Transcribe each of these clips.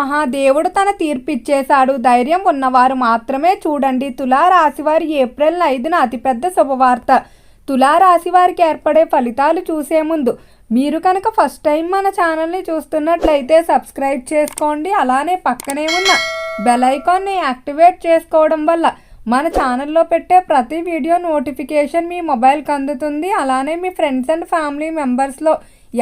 మహాదేవుడు తన తీర్పిచ్చేశాడు. ధైర్యం ఉన్నవారు మాత్రమే చూడండి. తులారాశి వారి ఏప్రిల్ ఐదున అతిపెద్ద శుభవార్త. తులారాశి వారికి ఏర్పడే ఫలితాలు చూసే ముందు మీరు కనుక ఫస్ట్ టైం మన ఛానల్ని చూస్తున్నట్లయితే సబ్స్క్రైబ్ చేసుకోండి. అలానే పక్కనే ఉన్న బెల్ ఐకాన్ని యాక్టివేట్ చేసుకోవడం వల్ల మన ఛానల్లో పెట్టే ప్రతి వీడియో నోటిఫికేషన్ మీ మొబైల్కి అందుతుంది. అలానే మీ ఫ్రెండ్స్ అండ్ ఫ్యామిలీ మెంబర్స్లో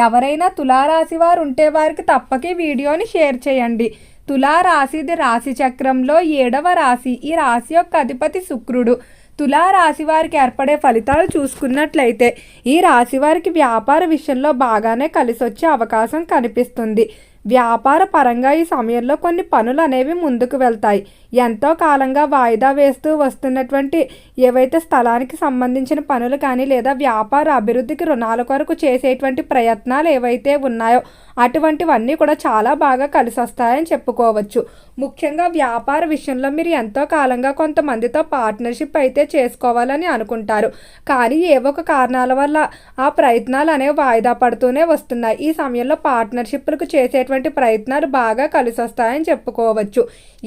ఎవరైనా తులారాశి వారు ఉంటే వారికి తప్పక ఈ వీడియోని షేర్ చేయండి. తులారాశిది రాశి చక్రంలో ఏడవ రాశి. ఈ రాశి యొక్క అధిపతి శుక్రుడు. తులారాశి వారికి ఏర్పడే ఫలితాలు చూసుకున్నట్లయితే ఈ రాశి వారికి వ్యాపార విషయంలో బాగానే కలిసి వచ్చే అవకాశం కనిపిస్తుంది. వ్యాపార పరంగా ఈ సమయంలో కొన్ని పనులు అనేవి ముందుకు వెళ్తాయి. ఎంతో కాలంగా వాయిదా వేస్తూ వస్తున్నటువంటి ఏవైతే స్థలానికి సంబంధించిన పనులు కానీ లేదా వ్యాపార అభివృద్ధికి రుణాల కొరకు చేసేటువంటి ప్రయత్నాలు ఏవైతే ఉన్నాయో అటువంటివన్నీ కూడా చాలా బాగా కలిసి వస్తాయని చెప్పుకోవచ్చు. ముఖ్యంగా వ్యాపార విషయంలో మీరు ఎంతో కాలంగా కొంతమందితో పార్ట్నర్షిప్ అయితే చేసుకోవాలని అనుకుంటారు. కానీ ఏవో ఒక కారణాల వల్ల ఆ ప్రయత్నాలు అనేవి వాయిదా పడుతూనే వస్తున్నాయి. ఈ సమయంలో పార్ట్నర్షిప్లకు చేసేటువంటి ప్రయత్నాలు బాగా కలిసి వస్తాయని చెప్పుకోవచ్చు.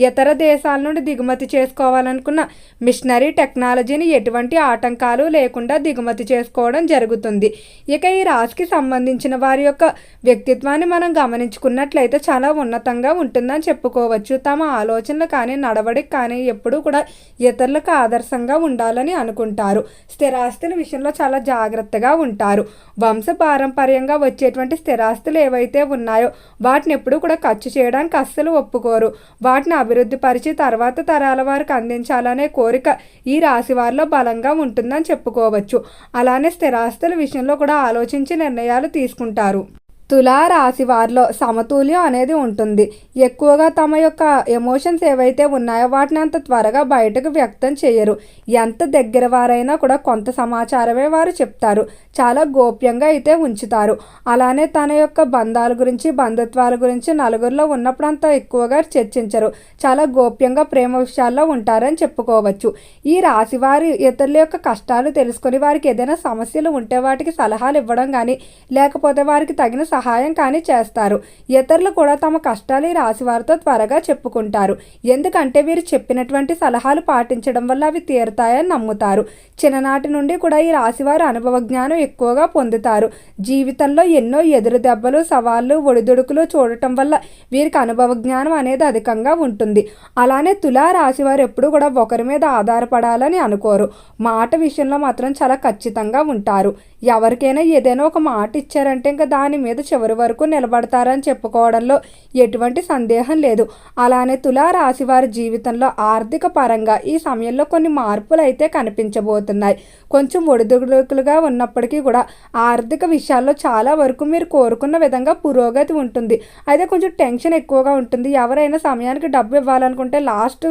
ఇతర దేశాల నుండి దిగుమతి చేసుకోవాలనుకున్న మిషనరీ టెక్నాలజీని ఎటువంటి ఆటంకాలు లేకుండా దిగుమతి చేసుకోవడం జరుగుతుంది. ఇక ఈ రాశికి సంబంధించిన వారి యొక్క వ్యక్తిత్వాన్ని మనం గమనించుకున్నట్లయితే చాలా ఉన్నతంగా ఉంటుందని చెప్పుకోవచ్చు. తమ ఆలోచనలు కానీ నడవడికి కానీ ఎప్పుడూ కూడా ఇతరులకు ఆదర్శంగా ఉండాలని అనుకుంటారు. స్థిరాస్తుల విషయంలో చాలా జాగ్రత్తగా ఉంటారు. వంశ పారంపర్యంగా వచ్చేటువంటి స్థిరాస్తులు ఏవైతే ఉన్నాయో వాటిని ఎప్పుడూ కూడా ఖర్చు చేయడానికి అస్సలు ఒప్పుకోరు. వాటిని అభివృద్ధి పరిచి తర్వాత తరాల వారికి అందించాలనే కోరిక ఈ రాశి వారిలో బలంగా ఉంటుందని చెప్పుకోవచ్చు. అలానే స్థిరాస్తుల విషయంలో కూడా ఆలోచించి నిర్ణయాలు తీసుకుంటారు. తులా రాశి వారిలో సమతుల్యం అనేది ఉంటుంది. ఎక్కువగా తమ యొక్క ఎమోషన్స్ ఏవైతే ఉన్నాయో వాటిని అంత త్వరగా బయటకు వ్యక్తం చేయరు. ఎంత దగ్గర వారైనా కూడా కొంత సమాచారమే వారు చెప్తారు. చాలా గోప్యంగా అయితే ఉంచుతారు. అలానే తన యొక్క బంధాల గురించి బంధుత్వాల గురించి నలుగురిలో ఉన్నప్పుడు అంత ఎక్కువగా చర్చించరు. చాలా గోప్యంగా ప్రేమ విషయాల్లో ఉంటారని చెప్పుకోవచ్చు. ఈ రాశి వారి ఇతరుల యొక్క కష్టాలు తెలుసుకొని వారికి ఏదైనా సమస్యలు ఉంటే వాటికి సలహాలు ఇవ్వడం కానీ లేకపోతే వారికి తగిన సహాయం కానీ చేస్తారు. ఇతరులు కూడా తమ కష్టాలు ఈ రాశి వారితో త్వరగా చెప్పుకుంటారు. ఎందుకంటే వీరు చెప్పినటువంటి సలహాలు పాటించడం వల్ల అవి తీరుతాయని నమ్ముతారు. చిన్ననాటి నుండి కూడా ఈ రాశివారు అనుభవ జ్ఞానం ఎక్కువగా పొందుతారు. జీవితంలో ఎన్నో ఎదురు దెబ్బలు సవాళ్ళు ఒడిదుడుకులు చూడటం వల్ల వీరికి అనుభవ జ్ఞానం అనేది అధికంగా ఉంటుంది. అలానే తులా రాశివారు ఎప్పుడు కూడా ఒకరి మీద ఆధారపడాలని అనుకోరు. మాట విషయంలో మాత్రం చాలా ఖచ్చితంగా ఉంటారు. ఎవరికైనా ఏదైనా ఒక మాట ఇచ్చారంటే ఇంకా దాని మీద చివరి వరకు నిలబడతారని చెప్పుకోవడంలో ఎటువంటి సందేహం లేదు. అలానే తులారాశి వారి జీవితంలో ఆర్థిక పరంగా ఈ సమయంలో కొన్ని మార్పులు అయితే కనిపించబోతున్నాయి. కొంచెం ఒడిదుడుకులుగా ఉన్నప్పటికీ కూడా ఆర్థిక విషయాల్లో చాలా వరకు మీరు కోరుకున్న విధంగా పురోగతి ఉంటుంది. అయితే కొంచెం టెన్షన్ ఎక్కువగా ఉంటుంది. ఎవరైనా సమయానికి డబ్బు ఇవ్వాలనుకుంటే లాస్ట్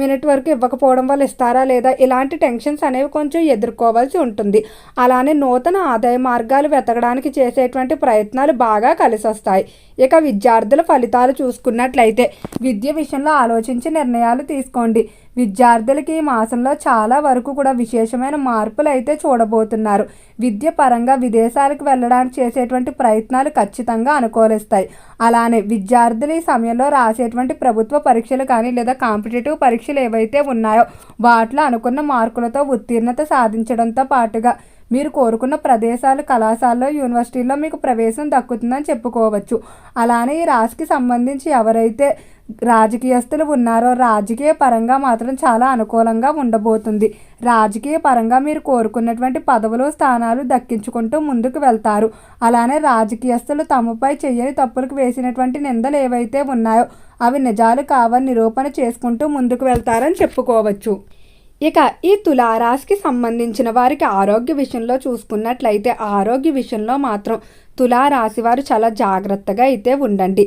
మినిట్ వరకు ఇవ్వకపోవడం వల్ల ఇస్తారా లేదా ఇలాంటి టెన్షన్స్ అనేవి కొంచెం ఎదుర్కోవాల్సి ఉంటుంది. అలానే నూతన ఆదాయ మార్గాలు వెతకడానికి చేసేటువంటి ప్రయత్నాలు బాగా కలిసొస్తాయి. ఇక విద్యార్థుల ఫలితాలు చూసుకున్నట్లయితే విద్య విషయంలో ఆలోచించి నిర్ణయాలు తీసుకోండి. విద్యార్థులకి ఈ మాసంలో చాలా వరకు కూడా విశేషమైన మార్పులు అయితే చూడబోతున్నారు. విద్య పరంగా విదేశాలకు వెళ్ళడానికి చేసేటువంటి ప్రయత్నాలు ఖచ్చితంగా అనుకూలిస్తాయి. అలానే విద్యార్థులు ఈ సమయంలో రాసేటువంటి ప్రభుత్వ పరీక్షలు కానీ లేదా కాంపిటేటివ్ పరీక్షలు ఏవైతే ఉన్నాయో వాటిలో అనుకున్న మార్కులతో ఉత్తీర్ణత సాధించడంతో పాటుగా మీరు కోరుకున్న ప్రదేశాలు కళాశాలలో యూనివర్సిటీల్లో మీకు ప్రవేశం దక్కుతుందని చెప్పుకోవచ్చు. అలానే ఈ రాశికి సంబంధించి ఎవరైతే రాజకీయస్తులు ఉన్నారో రాజకీయ పరంగా మాత్రం చాలా అనుకూలంగా ఉండబోతుంది. రాజకీయ పరంగా మీరు కోరుకున్నటువంటి పదవులు స్థానాలు దక్కించుకుంటూ ముందుకు వెళ్తారు. అలానే రాజకీయస్తులు తమపై చెయ్యని తప్పులకు వేసినటువంటి నిందలు ఏవైతే ఉన్నాయో అవి నిజాలు కావని నిరూపణ చేసుకుంటూ ముందుకు వెళ్తారని చెప్పుకోవచ్చు. ఇక ఈ తులారాశికి సంబంధించిన వారికి ఆరోగ్య విషయంలో చూసుకున్నట్లయితే ఆరోగ్య విషయంలో మాత్రం తులారాశివారు చాలా జాగ్రత్తగా అయితే ఉండండి.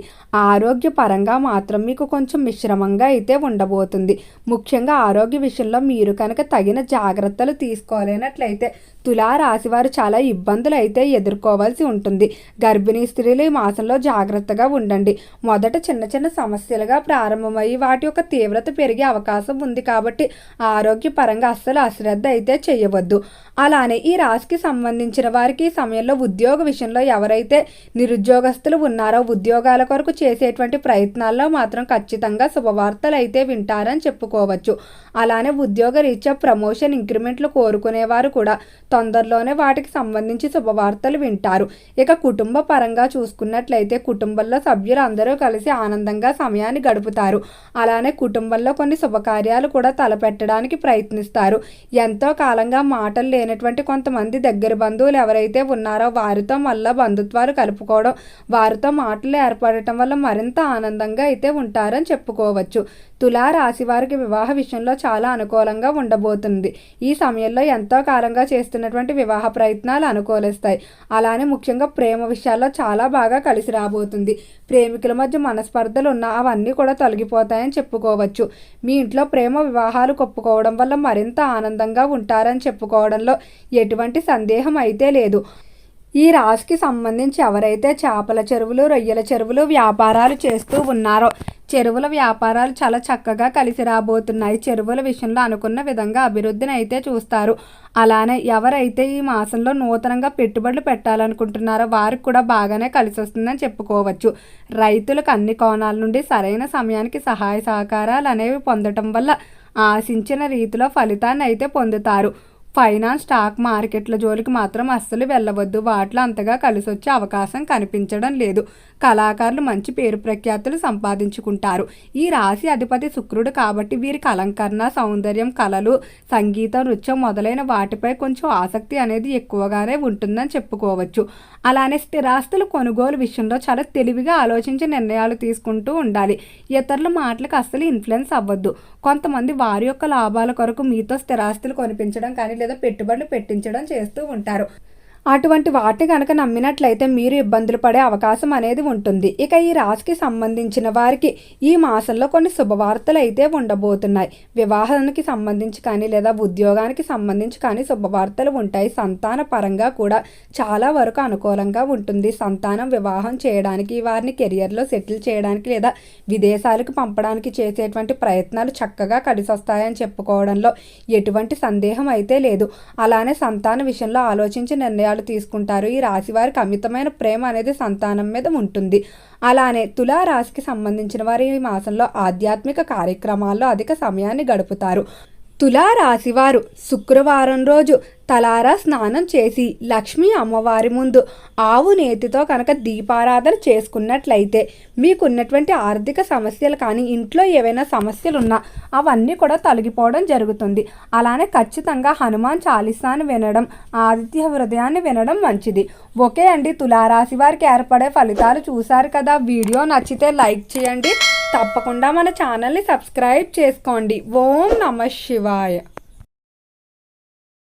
ఆరోగ్యపరంగా మాత్రం మీకు కొంచెం మిశ్రమంగా అయితే ఉండబోతుంది. ముఖ్యంగా ఆరోగ్య విషయంలో మీరు కనుక తగిన జాగ్రత్తలు తీసుకోలేనట్లయితే తులారాశి వారు చాలా ఇబ్బందులు అయితే ఎదుర్కోవాల్సి ఉంటుంది. గర్భిణీ స్త్రీలు ఈ మాసంలో జాగ్రత్తగా ఉండండి. మొదట చిన్న చిన్న సమస్యలుగా ప్రారంభమయ్యి వాటి యొక్క తీవ్రత పెరిగే అవకాశం ఉంది కాబట్టి ఆరోగ్యపరంగా అస్సలు అశ్రద్ధ అయితే చేయవద్దు. అలానే ఈ రాశికి సంబంధించిన వారికి ఈ సమయంలో ఉద్యోగ విషయంలో ఎవరైతే నిరుద్యోగస్తులు ఉన్నారో ఉద్యోగాల కొరకు చేసేటువంటి ప్రయత్నాల్లో మాత్రం ఖచ్చితంగా శుభవార్తలు అయితే వింటారని చెప్పుకోవచ్చు. అలానే ఉద్యోగ రీత్యా ప్రమోషన్ ఇంక్రిమెంట్లు కోరుకునేవారు కూడా తొందరలోనే వాటికి సంబంధించి శుభవార్తలు వింటారు. ఇక కుటుంబ పరంగా చూసుకున్నట్లయితే కుటుంబంలో సభ్యులు అందరూ కలిసి ఆనందంగా సమయాన్ని గడుపుతారు. అలానే కుటుంబంలో కొన్ని శుభకార్యాలు కూడా తలపెట్టడానికి ప్రయత్నిస్తారు. ఎంతో కాలంగా మాటలు లేనటువంటి కొంతమంది దగ్గర బంధువులు ఎవరైతే ఉన్నారో వారితో మళ్ళా బంధుత్వాలు కలుపుకోవడం వారితో మాటలు ఏర్పడటం వల్ల మరింత ఆనందంగా అయితే ఉంటారని చెప్పుకోవచ్చు. తులా రాశి వారికి వివాహ విషయంలో చాలా అనుకూలంగా ఉండబోతుంది. ఈ సమయంలో ఎంతో కాలంగా చేస్తున్నటువంటి వివాహ ప్రయత్నాలు అనుకూలిస్తాయి. అలానే ముఖ్యంగా ప్రేమ విషయాల్లో చాలా బాగా కలిసి రాబోతుంది. ప్రేమికుల మధ్య మనస్పర్ధలు ఉన్న అవన్నీ కూడా తొలగిపోతాయని చెప్పుకోవచ్చు. మీ ఇంట్లో ప్రేమ వివాహాలు కొప్పుకోవడం వల్ల మరింత ఆనందంగా ఉంటారని చెప్పుకోవడంలో ఎటువంటి సందేహం అయితే లేదు. ఈ రాశికి సంబంధించి ఎవరైతే చేపల చెరువులు రొయ్యల చెరువులు వ్యాపారాలు చేస్తూ ఉన్నారో చెరువుల వ్యాపారాలు చాలా చక్కగా కలిసి రాబోతున్నాయి. చెరువుల విషయంలో అనుకున్న విధంగా అభివృద్ధిని అయితే చూస్తారు. అలానే ఎవరైతే ఈ మాసంలో నూతనంగా పెట్టుబడులు పెట్టాలనుకుంటున్నారో వారికి కూడా బాగానే కలిసి వస్తుందని చెప్పుకోవచ్చు. రైతులకు అన్ని కోణాల నుండి సరైన సమయానికి సహాయ సహకారాలు అనేవి పొందటం వల్ల ఆశించిన రీతిలో ఫలితాన్ని అయితే పొందుతారు. ఫైనాన్స్ స్టాక్ మార్కెట్ల జోలికి మాత్రం అస్సలు వెళ్ళవద్దు. వాటిలో అంతగా కలిసి వచ్చే అవకాశం కనిపించడం లేదు. కళాకారులు మంచి పేరు ప్రఖ్యాతులు సంపాదించుకుంటారు. ఈ రాశి అధిపతి శుక్రుడు కాబట్టి వీరికి అలంకరణ సౌందర్యం కళలు సంగీతం నృత్యం మొదలైన వాటిపై కొంచెం ఆసక్తి అనేది ఎక్కువగానే ఉంటుందని చెప్పుకోవచ్చు. అలానే స్థిరాస్తులు కొనుగోలు విషయంలో చాలా తెలివిగా ఆలోచించి నిర్ణయాలు తీసుకుంటూ ఉండాలి. ఇతరుల మాటలకు అస్సలు ఇన్ఫ్లుయెన్స్ అవ్వద్దు. కొంతమంది వారి యొక్క లాభాల కొరకు మీతో స్థిరాస్తులు కొనిపించడం కానీ లేదా పెట్టుబడులు పెట్టించడం చేస్తూ ఉంటారు. అటువంటి వాటి కనుక నమ్మినట్లయితే మీరు ఇబ్బందులు పడే అవకాశం అనేది ఉంటుంది. ఇక ఈ రాశికి సంబంధించిన వారికి ఈ మాసంలో కొన్ని శుభవార్తలు అయితే ఉండబోతున్నాయి. వివాహానికి సంబంధించి కానీ లేదా ఉద్యోగానికి సంబంధించి కానీ శుభవార్తలు ఉంటాయి. సంతాన పరంగా కూడా చాలా వరకు అనుకూలంగా ఉంటుంది. సంతానం వివాహం చేయడానికి వారిని కెరియర్లో సెటిల్ చేయడానికి లేదా విదేశాలకు పంపడానికి చేసేటువంటి ప్రయత్నాలు చక్కగా కలిసొస్తాయని చెప్పుకోవడంలో ఎటువంటి సందేహం అయితే లేదు. అలానే సంతాన విషయంలో ఆలోచించి నిర్ణయాలు నిర్ణయాలు తీసుకుంటారు. ఈ రాశి వారికి అమితమైన ప్రేమ అనేది సంతానం మీద ఉంటుంది. అలానే తులా రాశికి సంబంధించిన వారు ఈ మాసంలో ఆధ్యాత్మిక కార్యక్రమాల్లో అధిక సమయాన్ని గడుపుతారు. తులారాశివారు శుక్రవారం రోజు తలారా స్నానం చేసి లక్ష్మీ అమ్మవారి ముందు ఆవు నేతితో కనుక దీపారాధన చేసుకున్నట్లయితే మీకున్నటువంటి ఆర్థిక సమస్యలు కానీ ఇంట్లో ఏవైనా సమస్యలు ఉన్నా అవన్నీ కూడా తొలగిపోవడం జరుగుతుంది. అలానే ఖచ్చితంగా హనుమాన్ చాలీసాను వినడం ఆదిత్య హృదయాన్ని వినడం మంచిది. ఓకే అండి తులారాశి వారికి ఏర్పడే ఫలితాలు చూశారు కదా. వీడియో నచ్చితే లైక్ చేయండి. తప్పకుండా మన ఛానల్ని సబ్స్క్రైబ్ చేసుకోండి. ఓం నమ శివాయ.